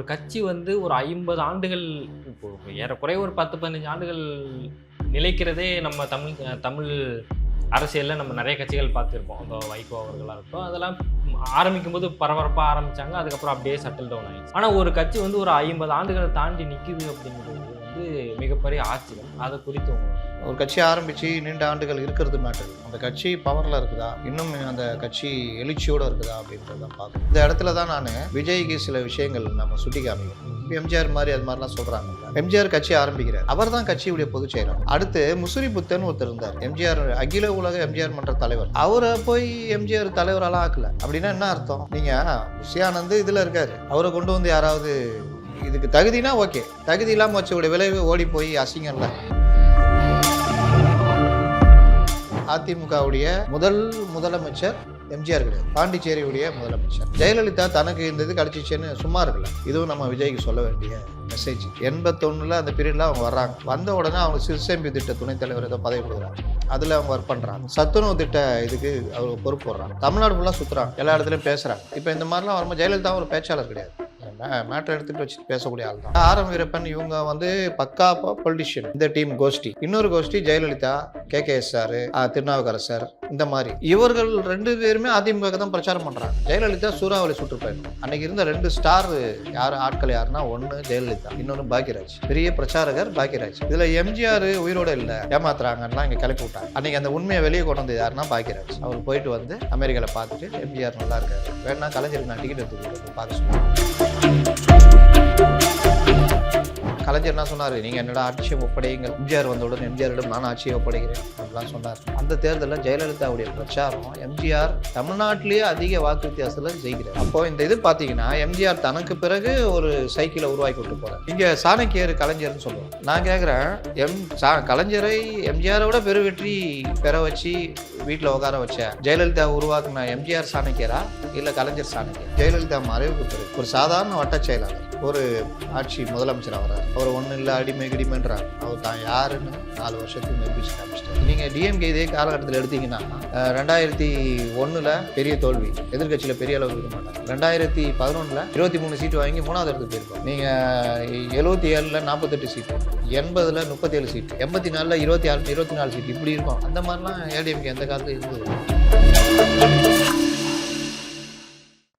ஒரு கட்சி வந்து ஒரு ஐம்பது ஆண்டுகள் இப்போ ஏறக்குறைய ஒரு பத்து பதினஞ்சு ஆண்டுகள் நிலைக்கிறதே நம்ம தமிழ் தமிழ் அரசியலில் நம்ம நிறைய கட்சிகள் பார்த்துருப்போம். இப்போ வைகோ அவர்களாக இருக்கட்டும் அதெல்லாம் ஆரம்பிக்கும் போது பரபரப்பாக ஆரம்பிச்சாங்க அதுக்கப்புறம் அப்படியே சட்டில் டவுன் ஆகிடுச்சு ஆனால் ஒரு கட்சி வந்து ஒரு ஐம்பது ஆண்டுகளை தாண்டி நிற்குது அப்படிங்கிறது வந்து மிகப்பெரிய ஆச்சரியம். அதை குறித்து ஒரு கட்சி ஆரம்பித்து நீண்ட ஆண்டுகள் இருக்கிறது மேட்டர். அந்த கட்சி பவரில் இருக்குதா? இன்னும் அந்த கட்சி எழுச்சியோடு இருக்குதா அப்படின்றத பார்க்கணும் இந்த இடத்துல தான் நான் விஜய்க்கு சில விஷயங்கள் நம்ம சுட்டி காமிக்கணும் எம்ஜிஆர் மாதிரி அது மாதிரிலாம் சொல்கிறாங்க எம்ஜிஆர் கட்சி ஆரம்பிக்கிறார். அவர் தான் கட்சியுடைய பொதுச் செயலர். அடுத்து முசிறி புத்தன் ஒருத்தர் இருந்தார். எம்ஜிஆர் அகில உலக எம்ஜிஆர் மன்ற தலைவர். அவரை போய் எம்ஜிஆர் தலைவரெல்லாம் ஆக்கல. அப்படின்னா என்ன அர்த்தம்? நீங்கள் விஷயானந்து இதில் இருக்காரு. அவரை கொண்டு வந்து யாராவது இதுக்கு தகுதினா ஓகே. தகுதி இல்லாமல் வச்சவுடைய விளைவு ஓடி போய் அசிங்கம்ல. அதிமுகவுடைய முதல் முதலமைச்சர் எம்ஜிஆர் கிடையாது. பாண்டிச்சேரியுடைய முதலமைச்சர். ஜெயலலிதா தனக்கு இந்த இது கிடைச்சிச்சுன்னு சும்மா இருக்கல. இதுவும் நம்ம விஜய்க்கு சொல்ல வேண்டிய மெசேஜ் எண்பத்தொன்னுல அந்த பீரியட்ல அவங்க வர்றாங்க. வந்த உடனே அவங்க சிறுசேம்பி திட்ட துணைத் தலைவர் ஏதோ பதவி கொடுக்குறாங்க. அதில் அவங்க ஒர்க் பண்ணுறாங்க சத்துணவு திட்ட இதுக்கு அவர் பொறுப்பு போடுறாங்க. தமிழ்நாடு ஃபுல்லாக சுற்றுறாங்க எல்லா இடத்துலையும் பேசுகிறாங்க இப்போ இந்த மாதிரிலாம் வரும்போது ஜெயலலிதா ஒரு பேச்சாளர் கிடையாது. மேட்டர் எடுத்துட்டு வச்சு பேசக்கூடிய ஆள் தான். ஆர் எம் வீரப்பன் இவங்க வந்து பக்கா பொலிட்டிஷியன் இந்த டீம் கோஷ்டி. இன்னொரு கோஷ்டி Jayalalithaa K K S sir Thirunavukkarasar இந்த மாதிரி. இவர்கள் ரெண்டு பேருமே அதிமுக தான் பிரச்சாரம் பண்றாங்க. ஜெயலலிதா சூறாவளி சுற்றுப்பயணம் அன்னைக்கு இருந்த ரெண்டு ஸ்டார் யார் ஆட்கள் யாருன்னா ஒன்று ஜெயலலிதா இன்னொன்று பாக்யராஜ். பெரிய பிரச்சாரகர் பாக்யராஜ். இதுல எம்ஜிஆர் உயிரோட இல்ல ஏமாத்துறாங்கன்னா இங்க கிளப்பி விட்டாங்க. அன்னைக்கு அந்த உண்மையை வெளியே கொண்டு வந்தது யாருன்னா பாக்யராஜ். அவர் போயிட்டு வந்து அமெரிக்காவில் பார்த்துட்டு எம்ஜிஆர் நல்லா இருக்காரு. வேணா கலைஞருக்கு நான் டிக்கெட் எடுத்து பார்க்க சொன்னாங்க கலைஞர் என்ன சொன்னார்? நீங்கள் என்னோட ஆட்சியை ஒப்படைங்க எம்ஜிஆர் வந்தவுடன் எம்ஜிஆரிடம் நான் ஆட்சியை ஒப்படைக்கிறேன் அப்படிலாம் சொன்னார். அந்த தேர்தலில் ஜெயலலிதாவுடைய பிரச்சாரம் எம்ஜிஆர் தமிழ்நாட்டிலேயே அதிக வாக்கு வித்தியாசத்தில் ஜெயிக்கிறார். அப்போ இந்த இது பார்த்தீங்கன்னா எம்ஜிஆர் தனக்கு பிறகு ஒரு சைக்கிளை உருவாக்கி விட்டு போகிறார் இங்கே சாணக்கியர் கலைஞர்னு சொல்லுவோம் நான் கேட்குறேன் எம் சா கலைஞரை எம்ஜிஆரோட பெரு வெற்றி பெற வச்சு வீட்டில் உட்கார வச்ச ஜெயலலிதா உருவாக்குன எம்ஜிஆர் சாணக்கியரா? இல்லை கலைஞர் சாணக்கியர்? ஜெயலலிதா மறைவுக்கு பிறகு. ஒரு சாதாரண வட்டச் செயலாளர். ஒரு ஆட்சி முதலமைச்சர் ஆகிறார் அவர் ஒன்றும் இல்லை அடிமை கிடிமைன்றார் அவர் தான் யாருன்னு நாலு வருஷத்துக்கு நிரூபிச்சு காமிச்சிட்டார். நீங்கள் டிஎம்கே இதே காலகட்டத்தில் எடுத்தீங்கன்னா ரெண்டாயிரத்தி ஒன்றில் பெரிய தோல்வி. எதிர்க்கட்சியில் பெரிய அளவுக்கு இருக்க மாட்டாங்க ரெண்டாயிரத்தி பதினொன்றில் இருபத்தி மூணு சீட்டு வாங்கி மூணாவது இடத்துக்கு போயிருக்கோம் நீங்கள் எழுபத்தி ஏழில் நாற்பத்தெட்டு சீட்டு எண்பதில் முப்பத்தேழு சீட்டு எண்பத்தி நாலில் இருபத்தி ஆறு இருபத்தி நாலு சீட்டு இப்படி இருக்கும். அந்த மாதிரிலாம் ஏடிஎம்கே எந்த காலத்தில் இருந்தது.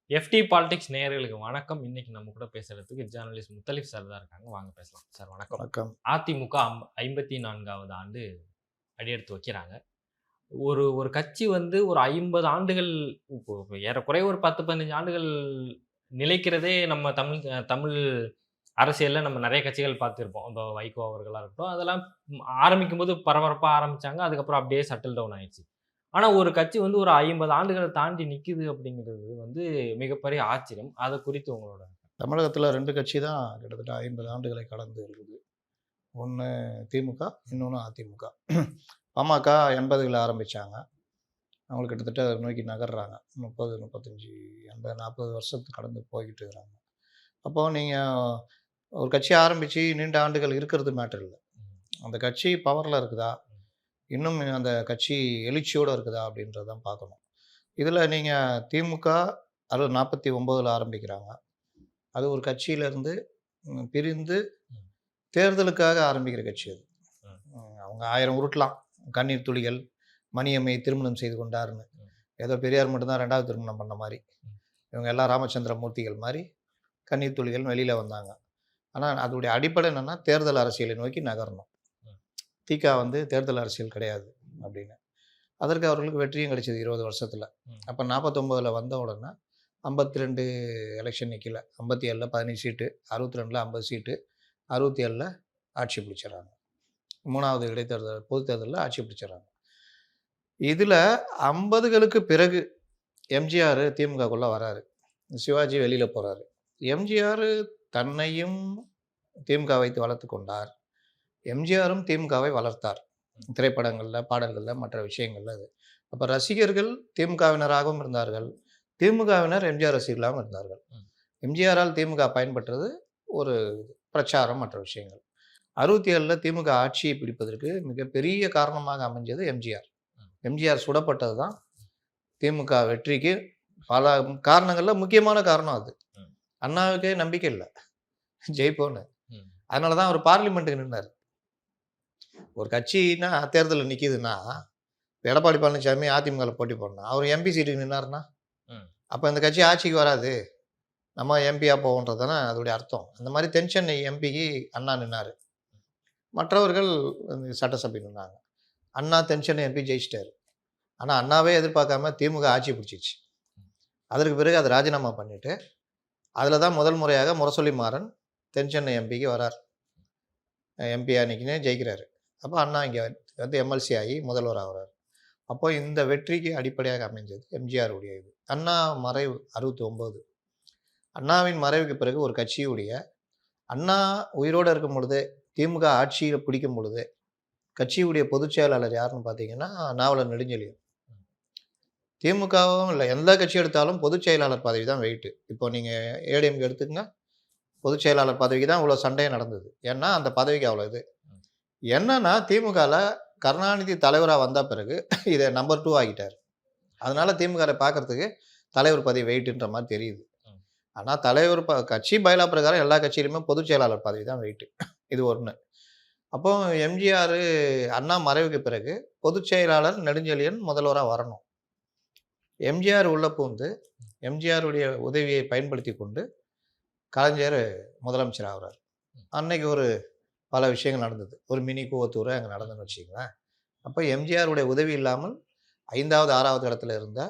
எஃப்டி பாலிடிக்ஸ் நேயர்களுக்கு வணக்கம். இன்னைக்கு நம்ம கூட பேசுறதுக்கு ஜேர்னலிஸ்ட் முத்தலிஃப் சார் தான் இருக்காங்க. வாங்க பேசலாம். சார் வணக்கம். வணக்கம். அதிமுக ஐம்- ஐம்பத்தி நான்காவது ஆண்டு அடியெடுத்து வைக்கிறாங்க. ஒரு ஒரு கட்சி வந்து ஒரு ஐம்பது ஆண்டுகள் இப்போ ஏறக்குறைய ஒரு பத்து பதினஞ்சு ஆண்டுகள் நிலைக்கிறதே நம்ம தமிழ் தமிழ் அரசியலில் நம்ம நிறைய கட்சிகள் பார்த்துருப்போம். இப்போ வைகோ அவர்களாக இருக்கட்டும் அதெல்லாம் ஆரம்பிக்கும் போது பரபரப்பாக ஆரம்பிச்சாங்க. அதுக்கப்புறம் அப்படியே சட்டில் டவுன் ஆயிடுச்சு. ஆனால் ஒரு கட்சி வந்து ஒரு ஐம்பது ஆண்டுகளை தாண்டி நிற்குது அப்படிங்கிறது வந்து மிகப்பெரிய ஆச்சரியம். அதை குறித்து உங்களோட தமிழகத்தில் ரெண்டு கட்சி தான் கிட்டத்தட்ட ஐம்பது ஆண்டுகளை கடந்து இருக்குது. ஒன்று திமுக இன்னொன்று அதிமுக. பாமக எண்பதுகளில் ஆரம்பித்தாங்க அவங்களுக்கு கிட்டத்தட்ட அதை நோக்கி நகர்றாங்க. முப்பது முப்பத்தஞ்சு எண்பது நாற்பது வருஷத்துக்கு கடந்து போய்கிட்டு இருக்கிறாங்க அப்போது நீங்கள் ஒரு கட்சி ஆரம்பித்து நீண்ட ஆண்டுகள் இருக்கிறது மேட்டர் இல்லை. அந்த கட்சி பவரில் இருக்குதா? இன்னும் அந்த கட்சி எழுச்சியோடு இருக்குதா அப்படின்றதான் பார்க்கணும். இதில் நீங்கள் திமுக அறுபது நாற்பத்தி ஒம்போதில் ஆரம்பிக்கிறாங்க. அது ஒரு கட்சியிலேருந்து பிரிந்து தேர்தலுக்காக ஆரம்பிக்கிற கட்சி அது. அவங்க ஆயிரம் உருட்டலாம். கண்ணீர் துளிகள் மணியம்மை திருமணம் செய்து கொண்டாருன்னு ஏதோ பெரியார் மட்டும்தான் ரெண்டாவது திருமணம் பண்ண மாதிரி. இவங்க எல்லாம் ராமச்சந்திர மூர்த்திகள் மாதிரி கண்ணீர் துளிகள் வெளியில் வந்தாங்க. ஆனால் அதோடைய அடிப்படை என்னென்னா தேர்தல் அரசியலை நோக்கி நகரணும். திகா வந்து தேர்தல் அரசியல் கிடையாது அப்படின்னு. அதற்கு அவர்களுக்கு வெற்றியும் கிடைச்சது இருபது வருஷத்தில். அப்போ நாற்பத்தொம்போதில் வந்த உடனே ஐம்பத்தி ரெண்டு எலெக்ஷன் நிற்கல ஐம்பத்தி ஏழில் பதினஞ்சு சீட்டு அறுபத்தி ரெண்டில் ஐம்பது சீட்டு அறுபத்தி ஏழில் ஆட்சி பிடிச்சிடறாங்க. மூணாவது இடைத்தேர்தல் பொதுத் தேர்தலில் ஆட்சி பிடிச்சிடறாங்க. இதில் ஐம்பதுகளுக்கு பிறகு எம்ஜிஆர் திமுகக்குள்ளே வராரு. சிவாஜி வெளியில் போகிறாரு எம்ஜிஆர் தன்னையும் திமுக வைத்து வளர்த்து கொண்டார். எம்ஜிஆரும் திமுகவை வளர்த்தார். திரைப்படங்களில் பாடல்களில் மற்ற விஷயங்கள்ல அது. அப்போ ரசிகர்கள் திமுகவினராகவும் இருந்தார்கள். திமுகவினர் எம்ஜிஆர் ரசிகர்களாகவும் இருந்தார்கள். எம்ஜிஆரால் திமுக பயன்பெற்றது ஒரு பிரச்சாரம் மற்ற விஷயங்கள். அறுபத்தி ஏழில் திமுக ஆட்சியை பிடிப்பதற்கு மிகப்பெரிய காரணமாக அமைஞ்சது எம்ஜிஆர். எம்ஜிஆர் சுடப்பட்டது தான். திமுக வெற்றிக்கு பல காரணங்களில் முக்கியமான காரணம் அது. அண்ணாவுக்கே நம்பிக்கை இல்லை. ஜெயிப்போன்னு. அதனால தான் அவர் பார்லிமெண்ட்டுக்கு நின்னார். ஒரு கட்சினா தேர்தலில் நிற்கிதுன்னா எடப்பாடி பழனிசாமி அதிமுகவில் போட்டி போடணும். அவர் எம்பி சீட்டுக்கு நின்னாருன்னா ம். அப்போ இந்த கட்சி ஆட்சிக்கு வராது. நம்ம எம்பியா போவோன்றது தானே அதோடைய அர்த்தம். அந்த மாதிரி தென் சென்னை எம்பிக்கு அண்ணா நின்னார். மற்றவர்கள் சட்டசபை நின்னாங்க. அண்ணா தென் சென்னை எம்பி ஜெயிச்சிட்டாரு. ஆனால் அண்ணாவே எதிர்பார்க்காம திமுக ஆட்சி பிடிச்சிச்சு. அதற்கு பிறகு அதை ராஜினாமா பண்ணிட்டு அதில் தான் முதல் முறையாக முரசொலி மாறன் தென் சென்னை எம்பிக்கு வரார். எம்பி அன்னைக்குன்னு ஜெயிக்கிறாரு. அப்போ அண்ணா இங்கே வந்து எம்எல்சி ஆகி முதல்வர் ஆகிறார். அப்போ இந்த வெற்றிக்கு அடிப்படையாக அமைஞ்சது எம்ஜிஆர் உடைய இது. அண்ணா மறைவு அறுபத்தி ஒம்பது அண்ணாவின் மறைவுக்கு பிறகு ஒரு கட்சியுடைய அண்ணா உயிரோடு இருக்கும் பொழுது திமுக ஆட்சியில் பிடிக்கும் பொழுது கட்சியுடைய பொதுச் செயலாளர் யாருன்னு பார்த்தீங்கன்னா நாவலர் நெடுஞ்செழியன். திமுகவும் இல்லை எந்த கட்சி எடுத்தாலும் பொதுச் செயலாளர் பதவி தான் வெயிட்டு இப்போ நீங்கள் ஏடிஎம்க்கு எடுத்துக்கங்க பொதுச் செயலாளர் பதவிக்கு தான் இவ்வளோ சண்டையாக நடந்தது. ஏன்னா அந்த பதவிக்கு அவ்வளோ இது. என்னன்னா திமுகவில் கருணாநிதி தலைவராக வந்த பிறகு இதை நம்பர் டூ ஆகிட்டார் அதனால திமுகவை பார்க்கறதுக்கு தலைவர் பதவி வெயிட்டுன்ற மாதிரி தெரியுது. ஆனால் தலைவர் ப கட்சி பயிலா பிரகாரம் எல்லா கட்சியிலுமே பொதுச் செயலாளர் பதவி தான் வெயிட்டு இது ஒன்று அப்போ எம்ஜிஆர் அண்ணா மறைவுக்கு பிறகு பொதுச் செயலாளர் நெடுஞ்செழியன் முதல்வராக வரணும். எம்ஜிஆர் உள்ள பூந்து எம்ஜிஆருடைய உதவியை பயன்படுத்தி கொண்டு கலைஞர் முதலமைச்சர் ஆகுறார். அன்னைக்கு ஒரு பல விஷயங்கள் நடந்தது. ஒரு மினி கூவத்தூர் அங்கே நடந்துன்னு வச்சுங்களேன் அப்போ எம்ஜிஆருடைய உதவி இல்லாமல் ஐந்தாவது ஆறாவது இடத்துல இருந்த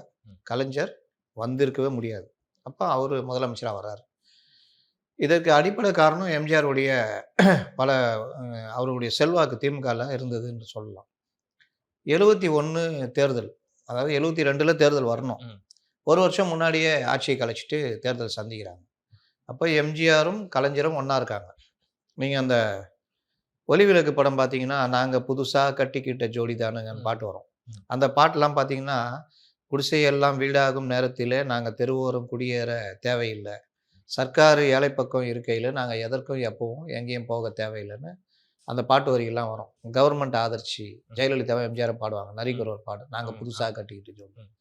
கலைஞர் வந்திருக்கவே முடியாது. அப்போ அவர் முதலமைச்சராக வர்றார். இதற்கு அடிப்படை காரணம் எம்ஜிஆருடைய பல அவருடைய செல்வாக்கு திமுகவில் இருந்தது என்று சொல்லலாம். எழுபத்தி ஒன்று தேர்தல் அதாவது எழுபத்தி ரெண்டில் தேர்தல் வரணும். ஒரு வருஷம் முன்னாடியே ஆட்சியை கலைச்சிட்டு தேர்தல் சந்திக்கிறாங்க. அப்போ எம்ஜிஆரும் கலைஞரும் ஒன்றா இருக்காங்க. நீங்கள் அந்த ஒலிவிளக்கு படம் பார்த்தீங்கன்னா நாங்கள் புதுசாக கட்டிக்கிட்ட ஜோடி தானுங்கன்னு. பாட்டு வரும். அந்த பாட்டெல்லாம் பார்த்தீங்கன்னா குடிசையெல்லாம் வீடாகும் நேரத்திலே நாங்கள் தெருவோரம் குடியேற தேவையில்லை. சர்க்கார் ஏழை பக்கம் இருக்கையில் நாங்கள் எதற்கும் எப்பவும் எங்கேயும் போக தேவையில்லைன்னு அந்த பாட்டு வரிகள்லாம் வரும். கவர்மெண்ட் ஆதரிச்சு ஜெயலலிதாவை எம்ஜிஆர் பாடுவாங்க. நரிக்குற ஒரு பாட்டு நாங்கள். புதுசாக கட்டிக்கிட்டு ஜோடி. ம்.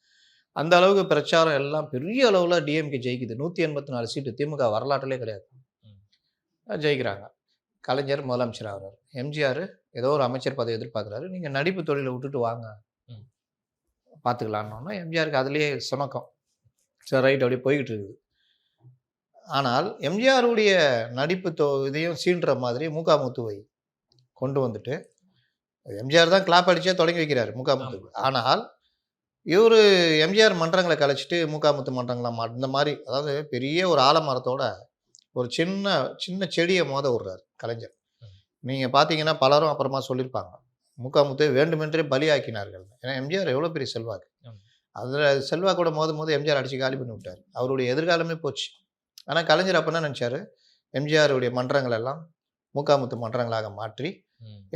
அந்த அளவுக்கு பிரச்சாரம் எல்லாம் பெரிய அளவில் டிஎம்கே ஜெயிக்குது. நூற்றி எண்பத்தி நாலு சீட்டு. திமுக வரலாற்றிலே கிடையாது. ஜெயிக்கிறாங்க. கலைஞர் முதலமைச்சர் ஆகிறார். எம்ஜிஆர் ஏதோ ஒரு அமைச்சர் பதவி எதிர்பார்க்குறாரு. நீங்கள் நடிப்பு தொழிலை விட்டுட்டு வாங்க. பார்த்துக்கலான்னொன்னா எம்ஜிஆருக்கு அதுலேயே சுணக்கம். சரி ரைட். அப்படியே போய்கிட்டு இருக்குது. ஆனால் எம்ஜிஆருடைய நடிப்பு தொ இதையும் சீன்ற மாதிரி முகாமுத்துவை கொண்டு வந்துட்டு எம்ஜிஆர் தான் கிளாப் அடிச்சே தொடங்கி வைக்கிறாரு முகாமுத்துக்கு ஆனால் இவர் எம்ஜிஆர் மன்றங்களை கலைச்சிட்டு முக்காமுத்து மன்றங்களை மா இந்த மாதிரி அதாவது பெரிய ஒரு ஆலமரத்தோட ஒரு சின்ன சின்ன செடியை மோத விடுறாரு கலைஞர். நீங்கள் பார்த்தீங்கன்னா பலரும் அப்புறமா சொல்லியிருப்பாங்க. முக்காமுத்தை வேண்டுமென்றே பலியாக்கினார்கள். ஏன்னா எம்ஜிஆர் எவ்வளோ பெரிய செல்வாக்கு. அதில் செல்வாக்கோட மோதும் போது எம்ஜிஆர் அடிச்சு காலி பண்ணி விட்டார். அவருடைய எதிர்காலமே போச்சு. ஆனால் கலைஞர் அப்போ என்ன நினச்சாரு? எம்ஜிஆருடைய மன்றங்கள் எல்லாம் முக்காமுத்து மன்றங்களாக மாற்றி.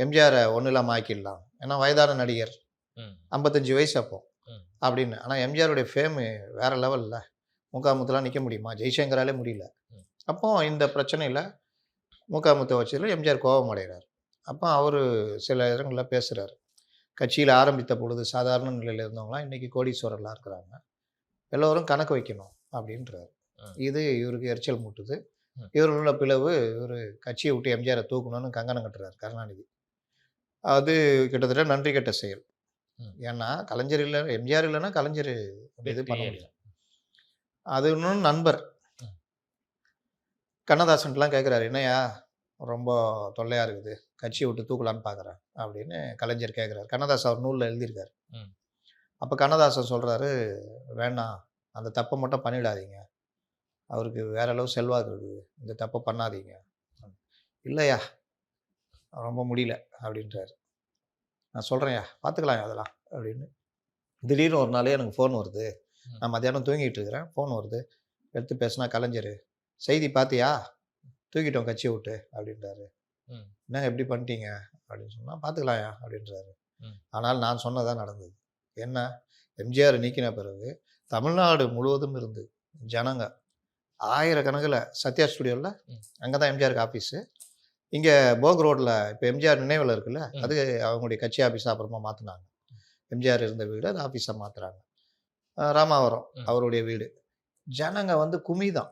எம்ஜிஆரை ஒன்றும் இல்லாமல் ஆக்கிடலாம். ஏன்னா வயதான நடிகர். ஐம்பத்தஞ்சு வயசு அப்போ. அப்படின்னு. ஆனால் எம்ஜிஆருடைய ஃபேமு வேற லெவலில் முகாமுத்துலாம் நிற்க முடியுமா? ஜெய்சங்கராலே முடியல. அப்போ இந்த பிரச்சனையில் முகாமுத்தை வச்சதில் எம்ஜிஆர் கோபம் அடைகிறார் அப்போ அவர் சில இடங்களில் பேசுகிறார் கட்சியில் ஆரம்பித்த பொழுது சாதாரண நிலையில் இருந்தவங்களாம் இன்றைக்கி கோடீஸ்வரர்லாம் இருக்கிறாங்க. எல்லோரும் கணக்கு வைக்கணும் அப்படின்றார். இது இவருக்கு எரிச்சல் மூட்டுது. இவருள்ள பிளவு இவர் கட்சியை விட்டு எம்ஜிஆரை தூக்கணும்னு கங்கணம் கட்டுறாரு கருணாநிதி. அது கிட்டத்தட்ட நன்றி கெட்ட செயல். ஏன்னா கலைஞர் இல்லை எம்ஜிஆர் இல்லைன்னா கலைஞர் இது பண்ண முடியும் அது இன்னும் நண்பர். ம். கண்ணதாசன்ட்டுலாம் கேட்குறாரு என்னையா ரொம்ப தொல்லையா இருக்குது. கட்சியை விட்டு தூக்கலான்னு பார்க்குறேன் அப்படின்னு கலைஞர் கேட்குறாரு கண்ணதாசன் அவர் நூலில் எழுதியிருக்காரு. அப்போ கண்ணதாசன் சொல்கிறாரு வேணாம் அந்த தப்பை மட்டும் பண்ணிடாதீங்க. அவருக்கு வேற அளவு செல்வாக்கு இருக்குது. இந்த தப்பை பண்ணாதீங்க. இல்லையா ரொம்ப முடியல அப்படின்றாரு. நான் சொல்கிறேன்யா பார்த்துக்கலாம் அதெல்லாம் அப்படின்னு. திடீர்னு ஒரு நாளே எனக்கு ஃபோன் வருது. நான் மத்தியானம் தூங்கிட்டு இருக்கிறேன் ஃபோன் வருது. எடுத்து பேசினா கலைஞர் செய்தி பார்த்தியா தூக்கிட்டோம் கட்சியை விட்டு அப்படின்றாரு. என்னங்க எப்படி பண்ணிட்டீங்க? அப்படின்னு சொன்னால் பார்த்துக்கலாம்யா அப்படின்றாரு. ஆனால் நான் சொன்னதான் நடந்தது. என்ன? எம்ஜிஆர் நீக்கின பிறகு தமிழ்நாடு முழுவதும் இருந்து ஜனங்க ஆயிரக்கணக்கில் சத்யா ஸ்டுடியோவில். அங்கே தான் எம்ஜிஆருக்கு ஆஃபீஸு இங்கே போக் ரோட்டில் இப்போ எம்ஜிஆர் நினைவில் இருக்குல்ல. அது அவங்களுடைய கட்சி ஆஃபீஸாக அப்புறமா மாற்றினாங்க எம்ஜிஆர் இருந்த வீடு அது ஆஃபீஸாக மாற்றுறாங்க ராமாவரம். அவருடைய வீடு. ஜனங்க வந்து குமி தான்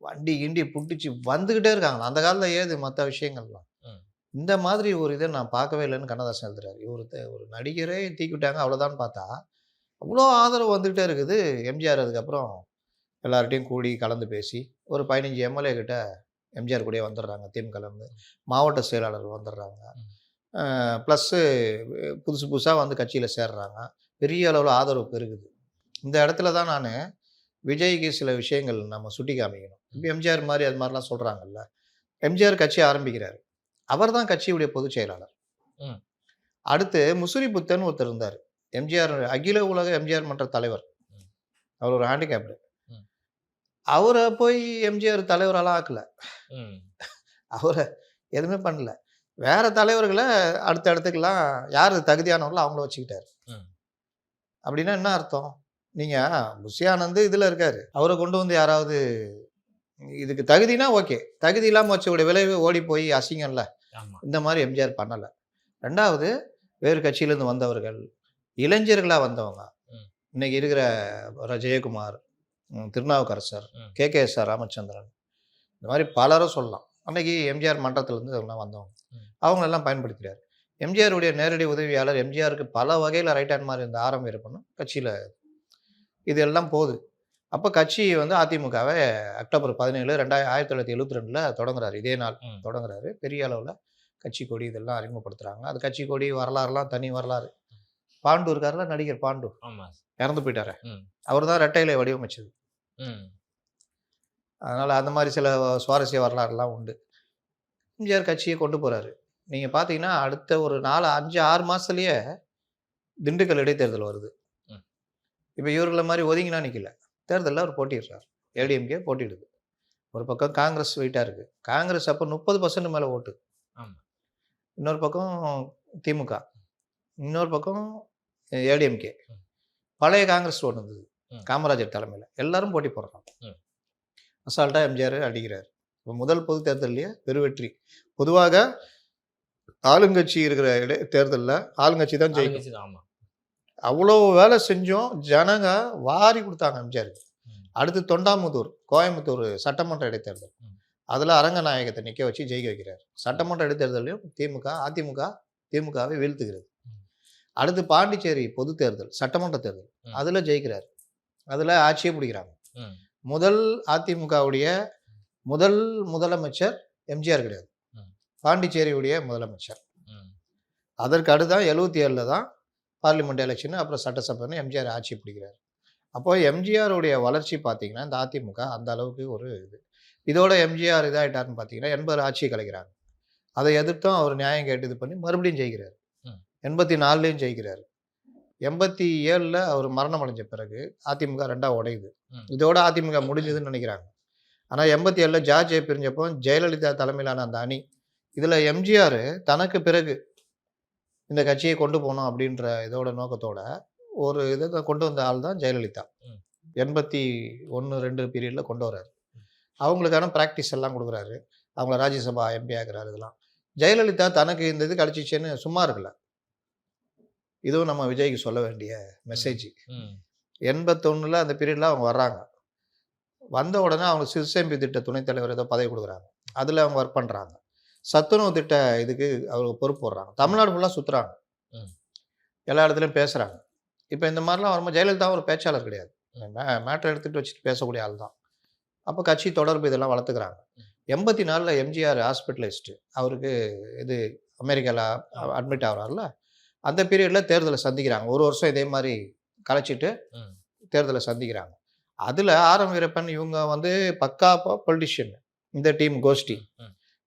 வண்டி கிண்டி புட்டிச்சு வந்துக்கிட்டே இருக்காங்க அந்த காலத்தில் ஏது மற்ற விஷயங்கள்லாம். இந்த மாதிரி ஒரு இதை நான் பார்க்கவே இல்லைன்னு கண்ணதாசன் எழுதுறாரு. த- ஒரு நடிகரே தீக்கிட்டாங்க அவ்வளோதான் பார்த்தா. அவ்வளோ ஆதரவு வந்துக்கிட்டே இருக்குது. எம்ஜிஆர் அதுக்கப்புறம் எல்லார்ட்டையும் கூடி கலந்து பேசி ஒரு பதினஞ்சு எம்எல்ஏ கிட்ட எம்ஜிஆர் கூடயே வந்துடுறாங்க திமுகலேருந்து மாவட்ட செயலாளர் வந்துடுறாங்க. ப்ளஸ்ஸு புதுசு புதுசாக வந்து கட்சியில் சேர்றாங்க. பெரிய அளவில் ஆதரவு பெருகுது. இந்த இடத்துல தான் நான் விஜய்க்கு சில விஷயங்கள் நம்ம சுட்டி காமிக்கணும். இப்போ எம்ஜிஆர் மாதிரி அது மாதிரிலாம் சொல்கிறாங்கல்ல எம்ஜிஆர் கட்சி ஆரம்பிக்கிறார். அவர் தான் கட்சியுடைய பொதுச் செயலாளர். ம். அடுத்து முசிறி புத்தன் ஒருத்தர் இருந்தார். எம்ஜிஆர் அகில உலக எம்ஜிஆர் மன்ற தலைவர். அவர் ஒரு ஹேண்டிகேப்டு. அவரை போய் எம்ஜிஆர் தலைவரெல்லாம் ஆக்கல. அவரை எதுவுமே பண்ணல. வேற தலைவர்களை அடுத்த இடத்துக்கெல்லாம் யார் தகுதியானவர்களோ அவங்கள வச்சுக்கிட்டாரு. அப்படின்னா என்ன அர்த்தம்? நீங்க புஷியானந்து இதுல இருக்காரு. அவரை கொண்டு வந்து யாராவது இதுக்கு தகுதினா ஓகே. தகுதி இல்லாமல் வச்சோட விளைவு ஓடி போய் அசிங்கம்ல. இந்த மாதிரி எம்ஜிஆர் பண்ணலை. ரெண்டாவது வேறு கட்சியிலேருந்து வந்தவர்கள் இளைஞர்களாக வந்தவங்க. இன்னைக்கு இருக்கிற Jayakumar Thirunavukkarasar. K. K. S. R. Ramachandran. இந்த மாதிரி பலரும் சொல்லலாம். அன்னைக்கு எம்ஜிஆர் மன்றத்திலேருந்து அவங்களாம் வந்தவங்க. அவங்களெல்லாம் பயன்படுத்துகிறார் எம்ஜிஆருடைய நேரடி உதவியாளர் எம்ஜிஆருக்கு பல வகையில் ரைட் ஹேண்ட் மாதிரி இருந்த ஆரம்பம் இருப்பணும் கட்சியில் இது எல்லாம் போகுது. அப்போ கட்சி வந்து அதிமுகவை அக்டோபர் பதினேழு ரெண்டாயிரம் ஆயிரத்தி தொள்ளாயிரத்தி எழுபத்தி ரெண்டில் தொடங்குறாரு. இதே நாள். தொடங்குறாரு. பெரிய அளவில் கட்சி கொடி இதெல்லாம் அறிமுகப்படுத்துகிறாங்க அது கட்சி கொடி வரலாறுலாம் தனி வரலாறு. பாண்டு இருக்காருல நடிகர் பாண்டு. இறந்து போயிட்டாரு. அவர் தான் ரெட்டையிலை வடிவமைச்சது. ம். அதனால் அந்த மாதிரி சில சுவாரஸ்ய வரலாறுலாம் உண்டு. எம்ஜிஆர் கட்சியை கொண்டு போகிறாரு நீங்கள் பார்த்தீங்கன்னா அடுத்த ஒரு நாலு அஞ்சு ஆறு மாதத்துலேயே திண்டுக்கல் இடைத்தேர்தல் வருது. இப்போ இவர்களை மாதிரி ஒதுங்கினா நிற்கல தேர்தலில் அவர் போட்டிடுறார் ஏடிஎம்கே போட்டிடுது ஒரு பக்கம் காங்கிரஸ் வெயிட்டாக இருக்குது காங்கிரஸ் அப்போ முப்பது பர்சன்ட் மேலே ஓட்டு. இன்னொரு பக்கம் திமுக. இன்னொரு பக்கம் ஏடிஎம்கே. பழைய காங்கிரஸ் ஒன்று இருந்தது. காமராஜர் தலைமையில். எல்லாரும் போட்டி போடுறாங்க. அசால்ட்டாக எம்ஜிஆர் அடிக்கிறார். இப்போ முதல் பொது தேர்தல்லையே பெருவெற்றி. பொதுவாக ஆளுங்கட்சி இருக்கிற இடை தேர்தலில் ஆளுங்கட்சி தான் ஜெயிக்கும். ஆளுங்கட்சி தான், ஆமா. அவ்வளோ வேலை செஞ்சோம் ஜனங்க வாரி கொடுத்தாங்க எம்ஜிஆருக்கு. அடுத்து தொண்டாமுத்தூர் கோயம்புத்தூர் சட்டமன்ற இடைத்தேர்தல். அதில் அரங்கநாயகத்தை நிற்க வச்சு ஜெயிக்க வைக்கிறார் சட்டமன்ற இடைத்தேர்தலையும் திமுக அதிமுக திமுகவை வீழ்த்துகிறது. அடுத்து பாண்டிச்சேரி பொது தேர்தல் சட்டமன்ற தேர்தல். அதில் ஜெயிக்கிறார் அதில் ஆட்சியே பிடிக்கிறாங்க. முதல் அதிமுகவுடைய முதல் முதலமைச்சர் எம்ஜிஆர் கிடையாது. பாண்டிச்சேரியுடைய முதலமைச்சர் அதற்கு அடுத்தான் எழுபத்தி ஏழில் தான் பார்லிமெண்ட் எலெக்ஷன் அப்புறம் சட்டசபைன்னு எம்ஜிஆர் ஆட்சி பிடிக்கிறார். அப்போ எம்ஜிஆருடைய வளர்ச்சி பார்த்தீங்கன்னா இந்த அதிமுக அந்த அளவுக்கு ஒரு இது. இதோட எம்ஜிஆர் இதாயிட்டாருன்னு பார்த்தீங்கன்னா எண்பது ஆட்சி கலைக்கிறாங்க. அதை எதிர்த்தும் அவர் நியாயம் கேட்டு இது பண்ணி மறுபடியும் ஜெயிக்கிறார். எண்பத்தி நாலுலேயும் ஜெயிக்கிறார். எண்பத்தி ஏழில் அவர் மரணம் அடைஞ்ச பிறகு அதிமுக ரெண்டாக உடையுது. இதோட அதிமுக முடிஞ்சதுன்னு நினைக்கிறாங்க. ஆனால் எண்பத்தி ஏழில் ஜார்ஜ் பிரிஞ்சப்போ ஜெயலலிதா தலைமையிலான அந்த அணி இதில் எம்ஜிஆர் தனக்கு பிறகு இந்த கட்சியை கொண்டு போகணும் அப்படின்ற இதோட நோக்கத்தோட ஒரு இதை கொண்டு வந்த ஆள் தான் ஜெயலலிதா. எண்பத்தி ஒன்று ரெண்டு பீரியடில் கொண்டு வர்றாரு. அவங்களுக்கான ப்ராக்டிஸ் எல்லாம் கொடுக்குறாரு. அவங்கள ராஜ்யசபா எம்பி ஆக்குறாரு இதெல்லாம். ஜெயலலிதா தனக்கு இந்த இது கிடச்சிச்சேன்னு சும்மா இருக்கல. இதுவும் நம்ம விஜய்க்கு சொல்ல வேண்டிய மெசேஜ் எண்பத்தொன்னில் அந்த பீரியடில் அவங்க வர்றாங்க. வந்த உடனே அவங்க சிறுசேம்பி திட்ட துணைத் தலைவர் ஏதோ பதவி கொடுக்குறாங்க. அதில் அவங்க ஒர்க் பண்ணுறாங்க சத்துணவு திட்ட இதுக்கு அவருக்கு பொறுப்பு போடுறாங்க. தமிழ்நாடு ஃபுல்லாக சுற்றுறாங்க. எல்லா இடத்துலையும் பேசுகிறாங்க இப்போ இந்த மாதிரிலாம் வரும்போது ஜெயலலிதா ஒரு பேச்சாளர் கிடையாது. மேட்டர் எடுத்துகிட்டு வச்சுட்டு பேசக்கூடிய ஆள் தான். அப்போ கட்சி தொடர்பு இதெல்லாம் வளர்த்துக்கிறாங்க. எண்பத்தி நாலில் எம்ஜிஆர் ஹாஸ்பிட்டலிஸ்ட்டு அவருக்கு இது அமெரிக்காவில் அட்மிட் ஆகுறாருல அந்த பீரியடில் தேர்தலை சந்திக்கிறாங்க. ஒரு வருஷம் இதே மாதிரி கலைச்சிட்டு தேர்தலை சந்திக்கிறாங்க. அதில் ஆரம் வீரப்பன் இவங்க வந்து பக்கா பொலிட்டிஷியன் இந்த டீம் கோஷ்டி.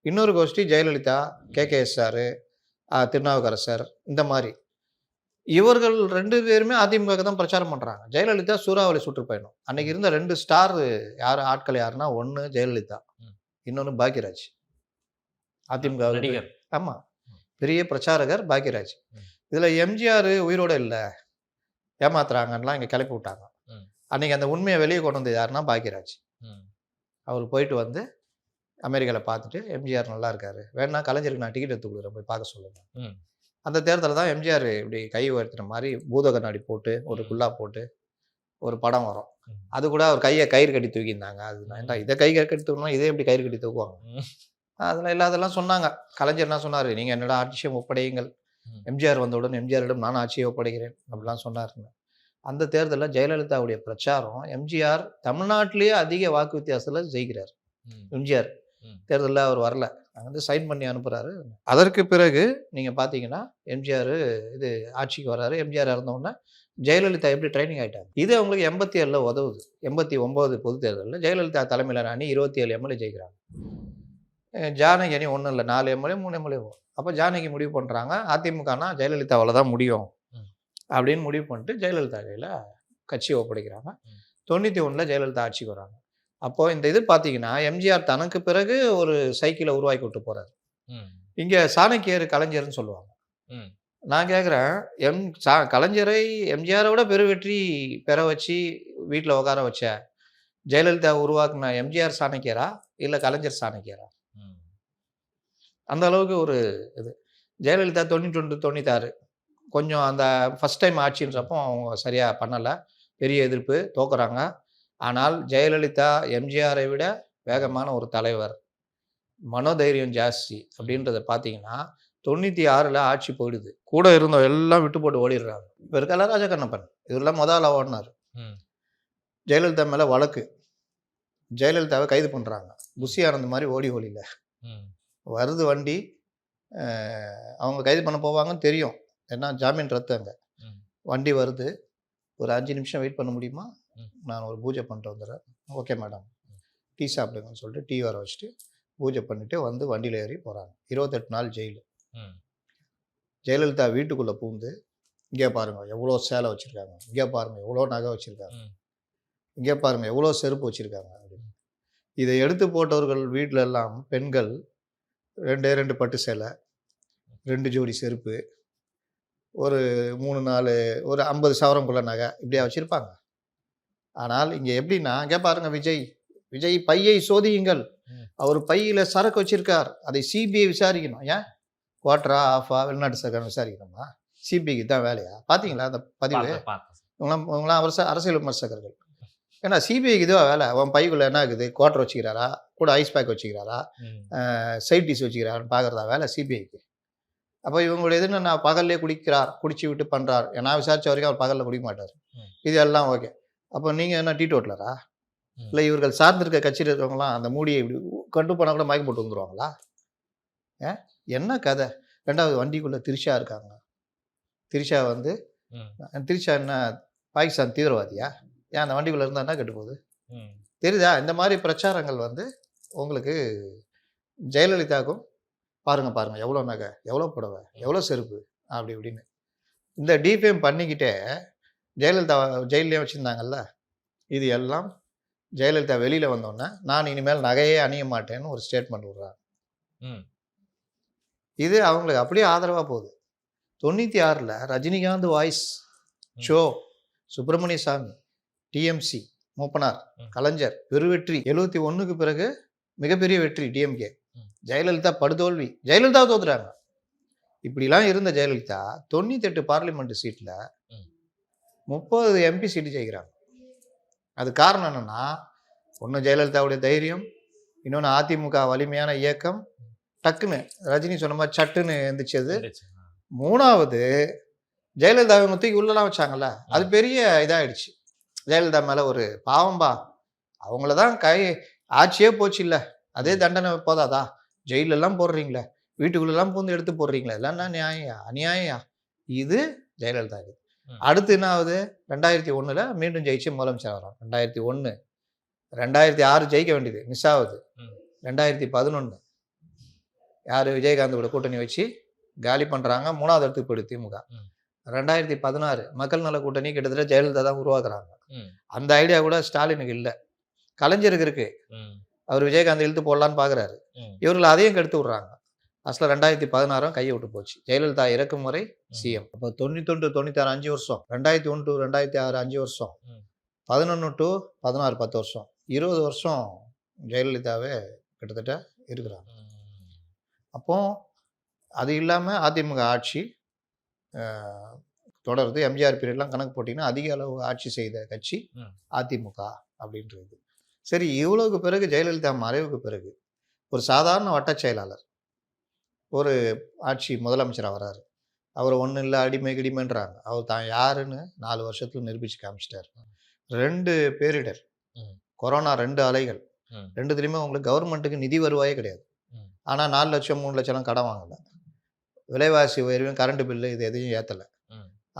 இன்னொரு கோஷ்டி Jayalalithaa K K S R Thirunavukkarasar இந்த மாதிரி. இவர்கள் ரெண்டு பேருமே அதிமுக தான் பிரச்சாரம் பண்ணுறாங்க ஜெயலலிதா சூறாவளி சுற்றுப்பயணம் அன்னைக்கு இருந்த ரெண்டு ஸ்டார் யார் ஆட்கள் யாருன்னா ஒன்று ஜெயலலிதா. இன்னொன்று பாக்யராஜ். அதிமுக நடிகர். ஆமாம் பெரிய பிரச்சாரகர் பாக்யராஜ். இதில் எம்ஜிஆர் உயிரோட இல்லை. ஏமாத்துறாங்கலாம் இங்கே கிளப்பி விட்டாங்க. அன்னைக்கு அந்த உண்மையை வெளியே கொண்டு வந்தது யாருன்னா பாக்யராஜ். அவர் போயிட்டு வந்து அமெரிக்காவில் பார்த்துட்டு எம்ஜிஆர் நல்லா இருக்காரு. வேணா கலைஞருக்கு நான் டிக்கெட் எடுத்து கொடுக்குறேன். போய் பார்க்க சொல்லுங்க. அந்த தேர்தலில் தான் எம்ஜிஆர் இப்படி கை உயர்த்தின மாதிரி பூத கண்ணாடி போட்டு ஒரு. குல்லா போட்டு ஒரு படம் வரும். அது கூட அவர் கையை கயிறு கட்டி தூக்கியிருந்தாங்க. அது நான் இதை கை கட்டி தூக்கணும் இதே எப்படி கயிறு கட்டி தூக்குவாங்க? ம். அதெல்லாம் இல்லாதெல்லாம் சொன்னாங்க. கலைஞர் என்ன சொன்னார்? நீங்கள் என்னடா ஆட்சியம் ஒப்படையுங்கள். எம்ஜிஆர் வந்தவுடன் எம்ஜிஆரிடம் நான் ஆட்சியை ஒப்படைக்கிறேன் அப்படிலாம் சொன்னாருங்க அந்த தேர்தலில் ஜெயலலிதாவுடைய பிரச்சாரம் எம்ஜிஆர் தமிழ்நாட்டிலேயே அதிக வாக்கு வித்தியாசத்தில் ஜெயிக்கிறார். எம்ஜிஆர். தேர்தலில் அவர் வரல. அங்க வந்து சைன் பண்ணி அனுப்புறாரு. அதற்கு பிறகு நீங்கள் பார்த்தீங்கன்னா எம்ஜிஆர் இது ஆட்சிக்கு வராரு. எம்ஜிஆர் இறந்தவுடனே ஜெயலலிதா எப்படி ட்ரைனிங் ஆயிட்டாங்க இது அவங்களுக்கு எண்பத்தி ஏழில் உதவுது. எண்பத்தி ஒம்பது பொது தேர்தலில் ஜெயலலிதா தலைமையிலான அணி இருபத்தி ஏழு எம்எல்ஏ ஜெயிக்கிறாங்க. ஜானகி அணி ஒன்றும் இல்லை நாலு எம்எல்ஏ மூணு எம்எல்ஏ. அப்போ ஜானகி முடிவு பண்ணுறாங்க அதிமுகனா ஜெயலலிதாவால் தான் முடியும். அப்படின்னு முடிவு பண்ணிட்டு ஜெயலலிதா கையில் கட்சியை ஒப்படைக்கிறாங்க. தொண்ணூற்றி ஒன்றில் ஜெயலலிதா ஆட்சிக்கு வராங்க. அப்போ இந்த இது பார்த்தீங்கன்னா எம்ஜிஆர் தனக்கு பிறகு ஒரு சைக்கிளை உருவாக்கி விட்டு போறாரு. ம். இங்கே சாணக்கியர் கலைஞர்னு சொல்லுவாங்க. நான் கேட்குறேன் எம் சா கலைஞரை எம்ஜிஆரை விட பெரு வெற்றி பெற வச்சு வீட்டில் உட்கார வச்ச ஜெயலலிதா உருவாக்குன எம்ஜிஆர் சாணக்கியரா? இல்லை கலைஞர் சாணக்கியரா. அந்த அளவுக்கு ஒரு இது. ஜெயலலிதா தொண்ணூற்றி ஒன்று தொண்ணூத்தாறு. கொஞ்சம் அந்த ஃபஸ்ட் டைம் ஆட்சின்றப்போ அவங்க சரியாக பண்ணலை. பெரிய எதிர்ப்பு தோக்குறாங்க. ஆனால் ஜெயலலிதா எம்ஜிஆரை விட வேகமான ஒரு தலைவர். மனோதைரியம் ஜாஸ்தி அப்படின்றத பார்த்தீங்கன்னா தொண்ணூற்றி ஆறில் ஆட்சி போயிடுது. கூட இருந்தவங்க எல்லாம் விட்டு போட்டு ஓடிடுறாங்க. இப்போ இருக்கல ராஜா கண்ணப்பன் இவரெல்லாம் முதல்ல ஓடினார். ஜெயலலிதா மேலே வழக்கு. ஜெயலலிதாவை கைது பண்ணுறாங்க புஷி ஆனந்த் மாதிரி ஓடி ஓடில ம். வருது வண்டி அவங்க கைது பண்ண போவாங்கன்னு தெரியும். ஏன்னா ஜாமீன் ரத்து அங்கே. வண்டி வருது. ஒரு அஞ்சு நிமிஷம் வெயிட் பண்ண முடியுமா. நான் ஒரு பூஜை பண்ணிட்டு வந்துடுறேன். Okay madam. டீ சாப்பிடுங்கன்னு சொல்லிட்டு டீ வர வச்சுட்டு பூஜை பண்ணிட்டு வந்து வண்டியில் ஏறி போகிறாங்க இருபத்தெட்டு நாள் ஜெயில். ஜெயலலிதா வீட்டுக்குள்ளே பூந்து இங்கே பாருங்க எவ்வளோ சேலை வச்சுருக்காங்க. இங்கே பாருங்க எவ்வளோ நகை வச்சுருக்காங்க. இங்கே பாருங்க எவ்வளோ செருப்பு வச்சுருக்காங்க அப்படின்னு. இதை எடுத்து போட்டவர்கள் வீட்டில எல்லாம் பெண்கள் ரெண்டே ரெண்டு பட்டு சேலை ரெண்டு ஜோடி செருப்பு ஒரு மூணு நாலு ஒரு ஐம்பது சவரங்குள்ள நகை இப்படியா வச்சுருப்பாங்க. ஆனால் இங்கே எப்படின்னா இங்கே பாருங்க விஜய். விஜய் பையை சோதியுங்கள். அவர் பையில் சரக்கு வச்சிருக்கார். அதை சிபிஐ விசாரிக்கணும். ஏன்? குவார்டரா ஆஃபா வெளிநாட்டு சர்க்கார் விசாரிக்கணுமா? சிபிஐக்கு தான் வேலையா? பார்த்தீங்களா அந்த பதிவு. இவங்களாம் இவங்களாம் அரச அரசியல் விமர்சகர்கள். ஏன்னா சிபிஐக்கு இதுவா வேலை? அவன் பைக்குள்ள என்ன இருக்குது குவார்டர் வச்சுக்கிறாரா? கூட ஐஸ் பேக் வச்சுக்கிறாரா. சைட் டிஷ் வச்சுக்கிறாருன்னு பார்க்குறதா வேலை சிபிஐக்கு அப்போ இவங்களுடைய இது நான் பகல்லே குடிக்கிறார் குடிச்சு விட்டு பண்ணுறார் நான் விசாரிச்ச வரைக்கும் அவர் பகலில் குடிக்க மாட்டார். இது எல்லாம் ஓகே. அப்போ நீங்கள் என்ன டீ டோட்லரா? ம். இல்லை இவர்கள் சார்ந்திருக்க கட்சியில் இருக்கவங்களாம் அந்த மூடியை இப்படி கண்டு போனால் கூட மயக்கம் போட்டு வந்துருவாங்களா ஏ? என்ன கதை? ரெண்டாவது வண்டிக்குள்ளே திரிஷா இருக்காங்க. திரிஷா வந்து. திரிஷா என்ன பாகிஸ்தான் தீவிரவாதியா? ஏன் அந்த வண்டிக்குள்ளே இருந்தால் என்ன கெட்டு போகுது. தெரியுதா? இந்த மாதிரி பிரச்சாரங்கள் வந்து உங்களுக்கு ஜெயலலிதாவுக்கும் பாருங்க பாருங்க எவ்வளோ நகை எவ்வளோ புடவை எவ்வளோ செருப்பு அப்படி இப்படின்னு. இந்த டிஃபேம் பண்ணிக்கிட்டே ஜெயலலிதா ஜெயிலே வச்சுருந்தாங்கல்ல இது எல்லாம் ஜெயலலிதா வெளியில் வந்தோடனே நான் இனிமேல் நகையே அணிய மாட்டேன்னு ஒரு ஸ்டேட்மெண்ட் விடுறாங்க. இது அவங்களுக்கு அப்படியே ஆதரவாக போகுது தொண்ணூற்றி ஆறில் ரஜினிகாந்த் வாய்ஸ். ஷோ சுப்பிரமணிய சாமி டிஎம்சி மூப்பனார். கலைஞர் பெருவெற்றி எழுபத்தி ஒன்றுக்கு பிறகு மிகப்பெரிய வெற்றி டிஎம்கே. ஜெயலலிதா படுதோல்வி ஜெயலலிதா தோத்துறாங்க இப்படிலாம் இருந்த ஜெயலலிதா தொண்ணூத்தெட்டு பார்லிமெண்ட் சீட்டில். முப்பது எம்பி சீட்டு ஜெயிக்கிறாங்க. அது காரணம் என்னன்னா ஒன்று ஜெயலலிதாவுடைய தைரியம் இன்னொன்று அதிமுக வலிமையான இயக்கம். டக்குன்னு ரஜினி சொன்ன மாதிரி சட்டுன்னு எந்திரிச்சது. மூணாவது ஜெயலலிதா இவங்க தூக்கி உள்ளலாம் வச்சாங்கல்ல அது பெரிய இதாயிடுச்சு. ஜெயலலிதா மேல ஒரு பாவம்பா அவங்கள தான் கை ஆட்சியே போச்சு இல்ல. அதே தண்டனை போதாதா? ஜெயில எல்லாம் போடுறீங்களே. வீட்டுக்குள்ளெல்லாம் பூந்து எடுத்து போடுறீங்களே. எல்லாம் என்ன நியாயா அநியாயா இது ஜெயலலிதா இது. அடுத்து என்ன ஆகுது? ரெண்டாயிரத்தி ஒண்ணுல மீண்டும் ஜெயிச்சு முதலமைச்சர் வரோம் ரெண்டாயிரத்தி ஒண்ணு. ரெண்டாயிரத்தி ஆறு ஜெயிக்க வேண்டியது. மிஸ் ஆகுது. ரெண்டாயிரத்தி பதினொன்று யார்? விஜயகாந்த் கூட கூட்டணி வச்சு காலி பண்ணுறாங்க மூணாவது இடத்துக்கு போயிடுது திமுக. ரெண்டாயிரத்தி பதினாறு மக்கள் நல கூட்டணி கிட்டத்தட்ட ஜெயலலிதா தான் உருவாக்குறாங்க. அந்த ஐடியா கூட ஸ்டாலினுக்கு இல்லை. கலைஞருக்கு இருக்கு. அவர் விஜயகாந்த் இழுத்து போடலான்னு பார்க்குறாரு ம். இவர்கள் அதையும் கெடுத்து விட்றாங்க. அசல ரெண்டாயிரத்தி பதினாறும் கையை விட்டு போச்சு ஜெயலலிதா இறக்கும் முறை சிஎம் அப்போ தொண்ணூத்தொன்று தொண்ணூத்தாறு அஞ்சு வருஷம். ரெண்டாயிரத்தி ஒன்று டு ரெண்டாயிரத்தி ஆறு அஞ்சு வருஷம். பதினொன்று டு பதினாறு பத்து வருஷம். இருபது வருஷம் ஜெயலலிதாவே கிட்டத்தட்ட இருக்கிறாங்க. அப்போ அது இல்லாமல் அதிமுக ஆட்சி தொடருது. எம்ஜிஆர் பீரியட்லாம் கணக்கு போட்டிங்கன்னா அதிக அளவு ஆட்சி செய்த கட்சி. அதிமுக அப்படின்றது. சரி இவ்வளவுக்கு பிறகு ஜெயலலிதா மறைவுக்கு பிறகு ஒரு சாதாரண வட்டச் செயலாளர் ஒரு ஆட்சி முதலமைச்சராக வராரு. அவர் ஒன்றும் இல்லை அடிமை கிடிமைன்றாங்க. அவர் தான் யாருன்னு நாலு வருஷத்துல நிரூபிச்சு காமிச்சிட்டாரு. ரெண்டு பேரிடர். கொரோனா ரெண்டு அலைகள். ரெண்டுத்துலேயுமே உங்களுக்கு கவர்மெண்ட்டுக்கு நிதி வருவாயே கிடையாது. ஆனால் நாலு லட்சம் மூணு லட்சம்லாம் கடன் வாங்கல. விலைவாசி உயர்வையும் கரண்ட் பில்லு இது எதையும் ஏற்றலை.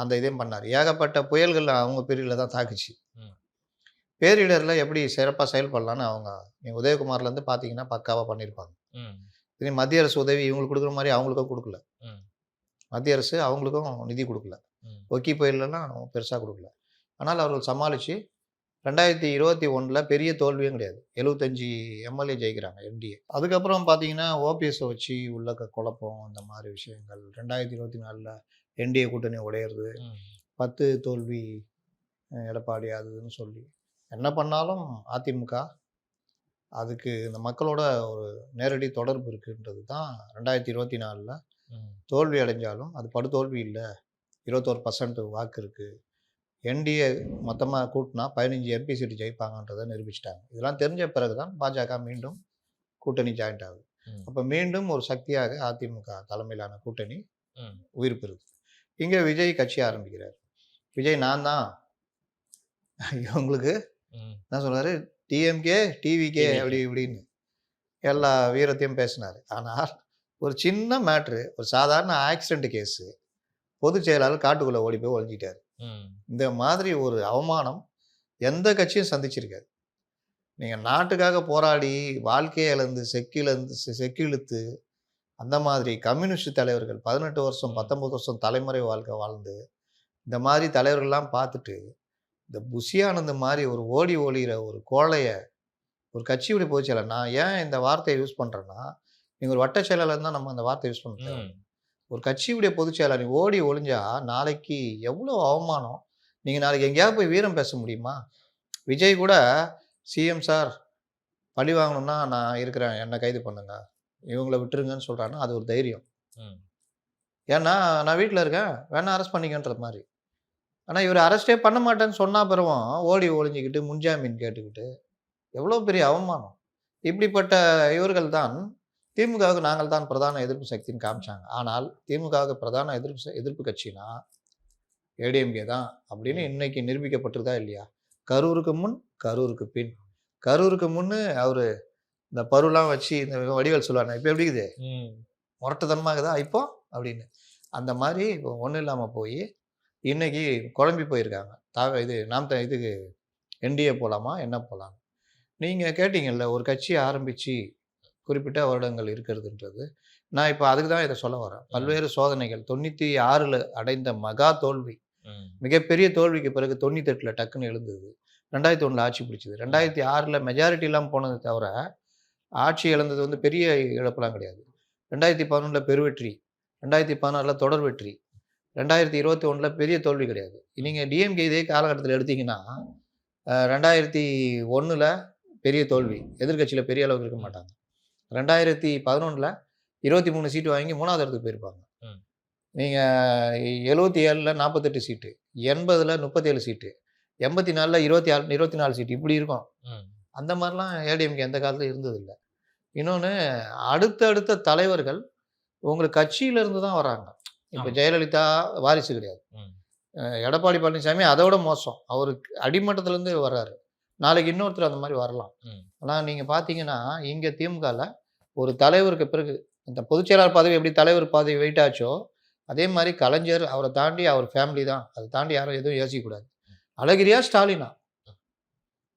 அந்த இதையும் பண்ணார். ஏகப்பட்ட புயல்கள் அவங்க பீரியடில் தான் தாக்குச்சு. பேரிடரில் எப்படி சிறப்பாக செயல்படலான்னு அவங்க நீங்கள் உதயகுமார்லேருந்து பார்த்தீங்கன்னா பக்காவாக பண்ணியிருப்பாங்க இது மத்திய அரசு உதவி இவங்களுக்கு கொடுக்குற மாதிரி அவங்களுக்கும் கொடுக்கல. மத்திய அரசு அவங்களுக்கும் நிதி கொடுக்கல. ஒக்கி புயல்லாம் பெருசாக கொடுக்கல. ஆனால் அவர்கள் சமாளித்து ரெண்டாயிரத்தி இருபத்தி ஒன்றில் பெரிய தோல்வியும் கிடையாது. எழுபத்தஞ்சி எம்எல்ஏ ஜெயிக்கிறாங்க என்டிஏ. அதுக்கப்புறம் பார்த்தீங்கன்னா ஓபிஎஸ்ஸை வச்சு உள்ள குழப்பம் இந்த மாதிரி விஷயங்கள். ரெண்டாயிரத்தி இருபத்தி நாலில் என்டிஏ கூட்டணி உடையிறது. பத்து தோல்வி எடப்பாடி அதுன்னு சொல்லி. என்ன பண்ணாலும் அதிமுக அதுக்கு இந்த மக்களோட ஒரு நேரடி தொடர்பு இருக்குன்றது தான் ரெண்டாயிரத்தி இருபத்தி நாலில். தோல்வி அடைஞ்சாலும் அது படுதோல்வி இல்லை இருபத்தோரு பர்சன்ட் வாக்கு இருக்குது என்டிஏ மொத்தமாக கூட்டினா பதினஞ்சு எம்பி சீட்டு ஜெயிப்பாங்கன்றதை நிரூபிச்சிட்டாங்க இதெல்லாம் தெரிஞ்ச பிறகு தான் பாஜக மீண்டும் கூட்டணி ஜாயிண்ட் ஆகுது. அப்போ மீண்டும் ஒரு சக்தியாக அதிமுக தலைமையிலான கூட்டணி. உயிர் பெறுது இங்கே விஜய் கட்சி ஆரம்பிக்கிறார் விஜய் நான் தான் இவங்களுக்கு. என்ன சொல்றாரு டிஎம்கே டிவிகே. அப்படி இப்படின்னு எல்லா வீரத்தையும் பேசினார் ஆனால் ஒரு சின்ன மேட்ரு ஒரு சாதாரண ஆக்சிடென்ட் கேஸு பொதுச் செயலாளர் காட்டுக்குள்ளே ஓடி போய் ஒழிஞ்சிட்டார். இந்த மாதிரி ஒரு அவமானம் எந்த கட்சியும் சந்திச்சிருக்காது நீங்கள் நாட்டுக்காக போராடி வாழ்க்கையை இழந்து செக்கிழந்து செ- செக்கிழுத்து அந்த மாதிரி கம்யூனிஸ்ட் தலைவர்கள் பதினெட்டு வருஷம் பத்தொன்பது வருஷம் தலைமுறை வாழ்க்கை வாழ்ந்து இந்த மாதிரி தலைவர்கள்லாம் பார்த்துட்டு இந்த புஷி ஆனந்த் மாதிரி ஒரு ஓடி ஒளிகிற ஒரு கோழைய ஒரு கட்சியுடைய பொதுச் செயலர் நான் ஏன் இந்த வார்த்தையை யூஸ் பண்ணுறேன்னா நீங்கள் ஒரு வட்ட செயலாளர் தான் நம்ம அந்த வார்த்தை யூஸ் பண்ண தேவை. ம். ஒரு கட்சியுடைய பொதுச் செயலாளர் நீ ஓடி ஒளிஞ்சா நாளைக்கு எவ்வளோ அவமானம் நீங்கள் நாளைக்கு எங்கேயாவது போய் வீரம் பேச முடியுமா விஜய் கூட சிஎம் சார் பழி வாங்கணும்னா நான் இருக்கிறேன் என்னை கைது பண்ணுங்க இவங்கள விட்டுருங்கன்னு சொல்கிறான்னா அது ஒரு தைரியம். ஏன்னா நான் வீட்டில் இருக்கேன் வேணா அரெஸ்ட் பண்ணிக்கன்ற மாதிரி ஆனால் இவர் அரெஸ்டே பண்ண மாட்டேன்னு சொன்னா பிறவும் ஓடி ஒளிஞ்சிக்கிட்டு முன்ஜாமீன் கேட்டுக்கிட்டு எவ்வளோ பெரிய அவமானம். இப்படிப்பட்ட இவர்கள் தான் திமுகவுக்கு நாங்கள் தான் பிரதான எதிர்ப்பு சக்தின்னு காமிச்சாங்க. ஆனால் திமுகவுக்கு பிரதான எதிர்ப்பு எதிர்ப்பு கட்சினா ஏடிஎம்கே தான் அப்படின்னு இன்னைக்கு நிரூபிக்கப்பட்டிருதா இல்லையா? கரூருக்கு முன் கரூருக்கு பின். கரூருக்கு முன்னு அவர் இந்த பருலாம் வச்சு இந்த வடிவேல் சொல்லுவாங்க இப்போ எப்படி இருக்குது. முரட்டுத்தனமாகுதா இப்போ அப்படின்னு. அந்த மாதிரி இப்போ ஒன்றும் இல்லாமல் போய் இன்னைக்கு குழம்பி போயிருக்காங்க. தா இது நாம் த இதுக்கு என்டிஏ போகலாமா என்ன போகலாம் நீங்கள் கேட்டீங்கல்ல ஒரு கட்சி ஆரம்பித்து குறிப்பிட்ட வருடங்கள் இருக்கிறதுன்றது. நான் இப்போ அதுக்கு தான் இதை சொல்ல வரேன். பல்வேறு சோதனைகள் தொண்ணூற்றி ஆறில் அடைந்த மகா தோல்வி. மிகப்பெரிய தோல்விக்கு பிறகு தொண்ணூத்தெட்டில் டக்குன்னு எழுந்தது. ரெண்டாயிரத்தி ஒன்றில் ஆட்சி பிடிச்சது. ரெண்டாயிரத்தி ஆறில் மெஜாரிட்டி இல்லாமல் போனது தவிர ஆட்சி இழந்தது வந்து பெரிய இழப்பெல்லாம் கிடையாது. ரெண்டாயிரத்தி பதினொன்றில் பெருவெற்றி ரெண்டாயிரத்தி பதினாறில் தொடர் வெற்றி ரெண்டாயிரத்தி இருபத்தி ஒன்றில் பெரிய தோல்வி கிடையாது. நீங்கள் டிஎம்கே இதே காலகட்டத்தில் எடுத்தீங்கன்னா ரெண்டாயிரத்தி ஒன்றில் பெரிய தோல்வி. எதிர்க்கட்சியில் பெரிய அளவுக்கு இருக்க மாட்டாங்க. ரெண்டாயிரத்தி பதினொன்றில் இருபத்தி மூணு சீட்டு வாங்கி மூணாவது இடத்துக்கு போயிருப்பாங்க. நீங்கள் எழுபத்தி ஏழில் நாற்பத்தெட்டு சீட்டு எண்பதில் முப்பத்தேழு சீட்டு எண்பத்தி நாலில் இருபத்தி ஆறு இருபத்தி நாலு சீட்டு. இப்படி இருக்கும். அந்த மாதிரிலாம் ஏடிஎம்கே எந்த காலத்தில் இருந்ததில்லை. இன்னொன்று அடுத்தடுத்த தலைவர்கள் உங்களுக்கு கட்சியில இருந்து தான் வராங்க. இப்போ. ஜெயலலிதா வாரிசு கிடையாது. எடப்பாடி பழனிசாமி அதோட மோசம். அவருக்கு அடிமட்டத்திலேருந்து வர்றாரு. நாளைக்கு இன்னொருத்தர் அந்த மாதிரி வரலாம். ஆனால் நீங்கள் பார்த்தீங்கன்னா இங்கே திமுகவில் ஒரு தலைவருக்கு பிறகு இந்த பொதுச்செயலாளர் பதவி எப்படி தலைவர் பதவி வெயிட் ஆச்சோ அதே மாதிரி கலைஞர் அவரை தாண்டி அவர் ஃபேமிலி தான். அதை தாண்டி யாரும் எதுவும் யோசிக்கக்கூடாது அழகிரியா ஸ்டாலினா?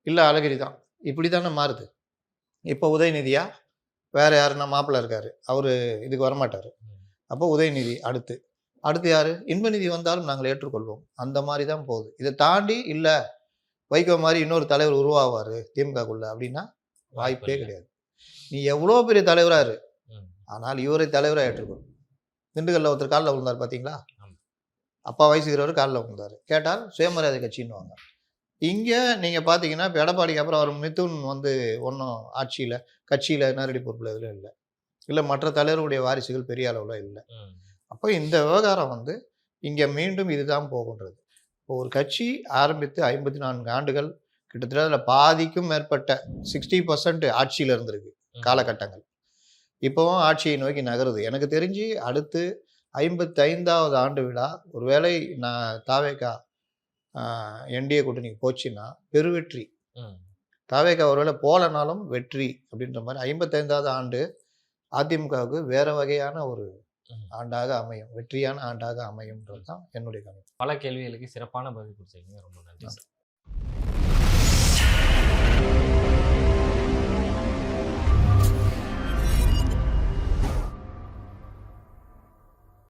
இல்லை அழகிரி தான். இப்படி தானே மாறுது. இப்போ உதயநிதியா வேற யாருன்னா மாப்பிள்ளை இருக்காரு. அவர் இதுக்கு வரமாட்டார். அப்போ உதயநிதி அடுத்து. அடுத்து யாரு? இன்பநிதி வந்தாலும் நாங்கள் ஏற்றுக்கொள்வோம். அந்த மாதிரி தான் போகுது. இதை தாண்டி இல்லை வைகோ மாதிரி இன்னொரு தலைவர் உருவாவார் திமுகக்குள்ள அப்படின்னா வாய்ப்பே கிடையாது. நீ எவ்வளோ பெரிய தலைவரா இரு. ஆனால் இவரை தலைவராக ஏற்றுக்கொள். திண்டுக்கல்ல ஒருத்தர் காலில் விழுந்தார் பார்த்தீங்களா. அப்பா வயசுக்கிறவர் காலில் விழுந்தார். கேட்டால் சுயமரியாதை கட்சின்னுவாங்க. இங்கே நீங்கள் பார்த்தீங்கன்னா இப்போ எடப்பாடிக்கு அப்புறம் அவர் மிதுன் வந்து ஒன்றும் ஆட்சியில் கட்சியில் நேரடி பொறுப்பில் எதுவும் இல்லை. இல்லை மற்ற தலைவருடைய வாரிசுகள் பெரிய அளவில் இல்லை. அப்போ இந்த விவகாரம் வந்து இங்கே மீண்டும் இதுதான் போகின்றது இப்போ ஒரு கட்சி ஆரம்பித்து ஐம்பத்தி நான்கு ஆண்டுகள் கிட்டத்தட்ட அதில் பாதிக்கும் மேற்பட்ட சிக்ஸ்டி பர்சன்ட் ஆட்சியில் இருந்திருக்கு. காலகட்டங்கள் இப்போவும் ஆட்சியை நோக்கி நகருது எனக்கு தெரிஞ்சு அடுத்து ஐம்பத்தி ஐந்தாவது ஆண்டு விழா ஒருவேளை நான் தாவேக்கா என்டிஏ கூட்டணிக்கு போச்சுன்னா பெருவெற்றி ம். தாவேக்கா ஒருவேளை போலனாலும் வெற்றி அப்படின்ற மாதிரி ஐம்பத்தைந்தாவது ஆண்டு அதிமுகவுக்கு வேற வகையான ஒரு. ஆண்டாக அமையும். வெற்றியான ஆண்டாக அமையும்ன்றது தான் என்னுடைய கணிப்பு பல கேள்விகளுக்கு சிறப்பான பதில் கொடுத்தீங்க. ரொம்ப நன்றி